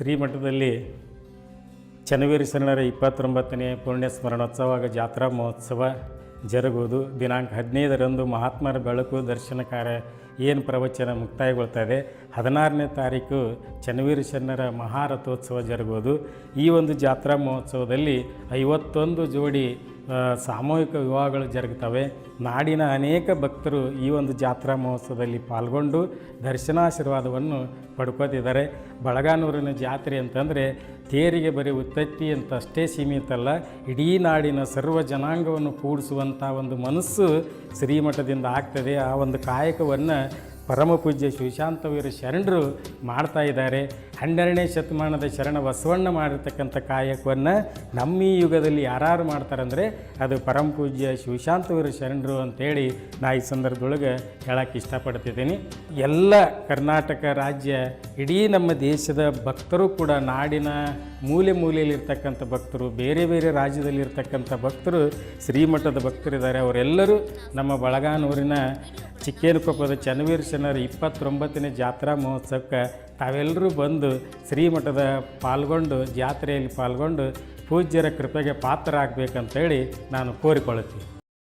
ಶ್ರೀಮಠದಲ್ಲಿ ಚನ್ನವೀರ ಶರಣರ ಇಪ್ಪತ್ತೊಂಬತ್ತನೇ ಪುಣ್ಯ ಸ್ಮರಣೋತ್ಸವ ಹಾಗೂ ಜಾತ್ರಾ ಮಹೋತ್ಸವ ಜರುಗುವುದು. ದಿನಾಂಕ ಹದಿನೈದರಂದು ಮಹಾತ್ಮರ ಬೆಳಕು ದರ್ಶನ ಕಾರ್ಯ ಏನು ಪ್ರವಚನ ಮುಕ್ತಾಯಗೊಳ್ತಾ ಇದೆ ಹದಿನಾರನೇ ತಾರೀಕು ಚನ್ನವೀರ ಶರಣರ ಮಹಾರಥೋತ್ಸವ ಜರುಗುವುದು. ಈ ಒಂದು ಜಾತ್ರಾ ಮಹೋತ್ಸವದಲ್ಲಿ ಐವತ್ತೊಂದು ಜೋಡಿ ಸಾಮೂಹಿಕ ವಿವಾಹಗಳು ಜರುಗುತ್ತವೆ. ನಾಡಿನ ಅನೇಕ ಭಕ್ತರು ಈ ಒಂದು ಜಾತ್ರಾ ಮಹೋತ್ಸವದಲ್ಲಿ ಪಾಲ್ಗೊಂಡು ದರ್ಶನಾಶೀರ್ವಾದವನ್ನು ಪಡ್ಕೋತಿದ್ದಾರೆ. ಬಳಗಾನೂರಿನ ಜಾತ್ರೆ ಅಂತಂದರೆ ತೇರಿಗೆ ಬರೀ ಉತ್ತತ್ತಿ ಅಂತ ಅಷ್ಟೇ ಸೀಮಿತ ಅಲ್ಲ ಇಡೀ ನಾಡಿನ ಸರ್ವ ಜನಾಂಗವನ್ನು ಕೂಡಿಸುವಂಥ ಒಂದು ಮನಸ್ಸು ಶ್ರೀಮಠದಿಂದ ಆಗ್ತದೆ. ಆ ಒಂದು ಕಾಯಕವನ್ನು ಪರಮ ಪೂಜ್ಯ ಶಿವಶಾಂತವೀರ ಶರಣರು ಮಾಡ್ತಾ ಇದ್ದಾರೆ. ಹನ್ನೆರಡನೇ ಶತಮಾನದ ಶರಣ ಬಸವಣ್ಣ ಮಾಡಿರ್ತಕ್ಕಂಥ ಕಾಯಕವನ್ನು ನಮ್ಮ ಈ ಯುಗದಲ್ಲಿ ಯಾರು ಮಾಡ್ತಾರಂದರೆ ಅದು ಪರಮ ಪೂಜ್ಯ ಶಿವಶಾಂತವೀರ ಶರಣರು ಅಂತೇಳಿ ನಾ ಈ ಸಂದರ್ಭದೊಳಗೆ ಹೇಳಕ್ಕೆ ಇಷ್ಟಪಡ್ತಿದ್ದೀನಿ. ಎಲ್ಲ ಕರ್ನಾಟಕ ರಾಜ್ಯ, ಇಡೀ ನಮ್ಮ ದೇಶದ ಭಕ್ತರು ಕೂಡ ನಾಡಿನ ಮೂಲೆ ಮೂಲೆಯಲ್ಲಿರ್ತಕ್ಕಂಥ ಭಕ್ತರು, ಬೇರೆ ಬೇರೆ ರಾಜ್ಯದಲ್ಲಿರ್ತಕ್ಕಂಥ ಭಕ್ತರು, ಶ್ರೀಮಠದ ಭಕ್ತರಿದ್ದಾರೆ. ಅವರೆಲ್ಲರೂ ನಮ್ಮ ಬಳಗಾನೂರಿನ ಚಿಕ್ಕೇನಕೊಪ್ಪದ ಚನ್ನವೀರ ಶರಣರ ಇಪ್ಪತ್ತೊಂಬತ್ತನೇ ಜಾತ್ರಾ ಮಹೋತ್ಸವಕ್ಕೆ ತಾವೆಲ್ಲರೂ ಬಂದು ಶ್ರೀಮಠದ ಪಾಲ್ಗೊಂಡು, ಜಾತ್ರೆಯಲ್ಲಿ ಪಾಲ್ಗೊಂಡು ಪೂಜ್ಯರ ಕೃಪೆಗೆ ಪಾತ್ರರಾಗಬೇಕಂತೇಳಿ ನಾನು ಕೋರಿಕೊಳ್ಳುತ್ತೀನಿ.